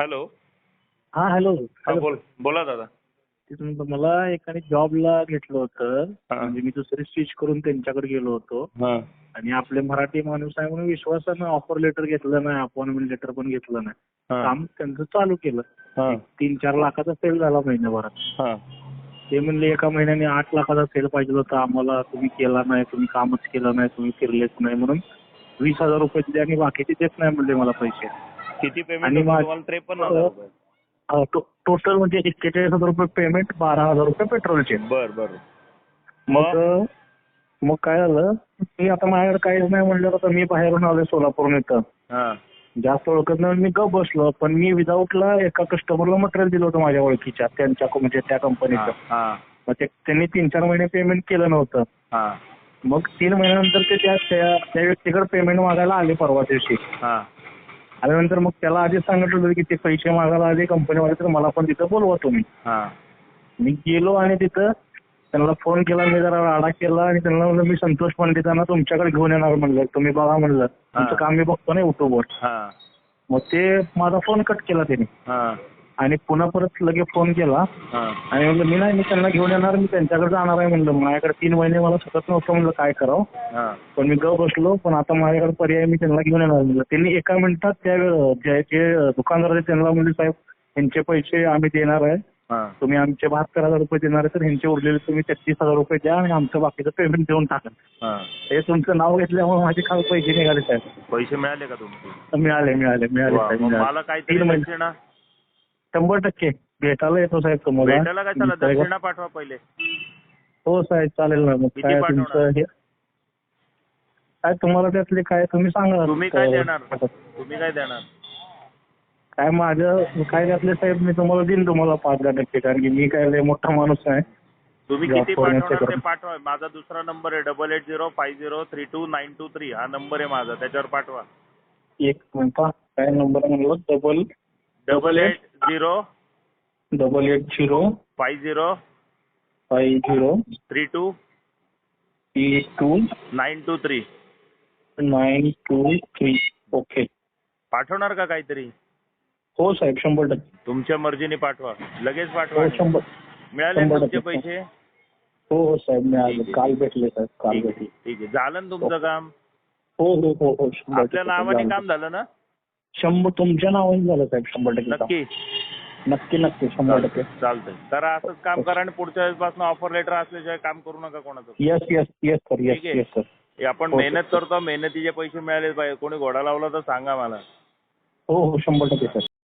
Hello. हा hello. हा बोल बोला दादा. मला एकाने जॉबला घेतलं होतं. म्हणजे मी दुसरी स्विच करून त्यांच्याकडे गेलो होतो. आणि आपले मराठी माणूस आहे म्हणून विश्वासानं ऑफर लेटर घेतलं नाही अपॉइंटमेंट लेटर पण घेतलं नाही. काम त्यांचं चालू केलं. तीन चार लाखाचा सेल झाला महिन्याभरात. ते म्हणले एका महिन्याने आठ लाखाचा सेल पाहिजे होता. आम्हाला तुम्ही केला नाही तुम्ही कामच केलं नाही तुम्ही फिरलेच नाही म्हणून वीस हजार रुपये दिले आणि बाकीचे देत नाही म्हणले मला पैसे. किती पेमेंट आणि मा- तुम्हाला त्रेपन्न हजार रुपये. टोटल म्हणजे एक्केचाळीस हजार रुपये पेमेंट बारा हजार रुपये पेट्रोलचे बर बर. मग मग? मग काय झालं? मी आता माझ्याकडे काहीच नाही म्हणलं तर मी बाहेरून आलोय सोलापूरून इथं. हा. जास्त ओळखत नाही मी गप बसलो. पण मी विदाऊटला एका कस्टमरला मटेरियल दिलं होतं माझ्या ओळखीच्या त्यांच्या म्हणजे त्या कंपनीचं हा मग ते त्यांनी तीन चार महिने पेमेंट केलं नव्हतं. हा. मग तीन महिन्यानंतर ते त्या त्या त्या व्यक्तीकडे पेमेंट मागायला आले परवा दिवशी. हा. आल्यानंतर मग त्याला आधीच सांगितलं होतं की ते पैसे मागायला आले कंपनीवाले तर मला पण तिथं बोलवा तुम्ही. हा. मी गेलो आणि तिथं त्यांना फोन केला मी जरा राडा केला आणि त्यांना म्हणलं मी संतोष पंडितांना तुमच्याकडे घेऊन येणार म्हणलं. तुम्ही बघा म्हणलं. तुमचं काम मी बघतो ना युट्यूबवर हा. मग ते माझा फोन कट केला त्यांनी. हा. आणि पुन्हा परत लगेच फोन केला. आणि म्हणलं मी नाही मी त्यांना घेऊन येणार मी त्यांच्याकडे जाणार आहे म्हणलं. माझ्याकडे तीन महिने मला सतत नव्हतं म्हणलं काय करावं. पण मी ग बसलो पण आता माझ्याकडे पर्याय मी त्यांना घेऊन येणार. म्हणलं त्यांनी एका मिनिटात त्या जे दुकानदार आहेत त्यांना म्हणजे साहेब यांचे पैसे आम्ही देणार आहे. तुम्ही आमचे बहात्तर हजार रुपये देणार आहे तर ह्यांचे उरलेले तुम्ही तेहतीस हजार रुपये द्या आणि आमचं बाकीचं पेमेंट देऊन टाका. हा. तुमचं नाव घेतल्यामुळे माझे खाल पैसे निघाले साहेब. पैसे मिळाले का तुमचे? मिळाले मिळाले मिळाले. मला काहीतरी तीन महिने. शंभर टक्के. भेटायला येतो साहेब तुम्हाला. भेटायला काय चला दक्षिणा पाठवा पहिले. हो साहेब चालेल ना. मग काय? तुमचं हे? काय तुम्हाला त्यातले काय तुम्ही सांगा. तुम्ही काय देणार? तुम्ही काय देणार? काय माझं काय त्यातले साहेब मी तुम्हाला देईन तुम्हाला पाच दहा टक्के कारण की मी काय लय मोठा माणूस आहे. तुम्ही किती पाठवणार ते. पाठवा. माझा दुसरा नंबर आहे double eight zero five zero three two nine two three हा नंबर आहे माझा. त्याच्यावर पाठवा. एक मिनिट. काय नंबर म्हणलं? Double double eight zero double eight zero five zero five zero three two eight two nine two three nine two three okay पाठवणार का काहीतरी? हो साहेब शंभर टक्के. तुमच्या मर्जीने पाठवा. लगेच पाठवा. हो शंभर मिळाले शंभर तुमचे टक्के. पैसे? हो हो साहेब ठीक मिळाले. काल भेटले साहेब काल ठीक आहे भेटले. ठीक आहे. झालं ना तुमचं काम? हो हो हो हो शंभर आपल्या टक्के. नावाने. काम झालं ना? शंभर तुमच्या नावाने झालं साहेब शंभर टक्के काम. नक्की. नक्की नक्की. शंभर टक्के. चालतंय. करा असंच काम करा आणि पुढच्या वेळेसपासून ऑफर लेटर असल्याशिवाय काम करू नका कोणाचं. Yes yes yes sir yes ठीक आहे. येस सर हे आपण हो, मेहनत. करतो मेहनतीचे पैसे मिळाले पाहिजे कोणी घोडा लावला तर सांगा मला. हो हो शंभर टक्के सर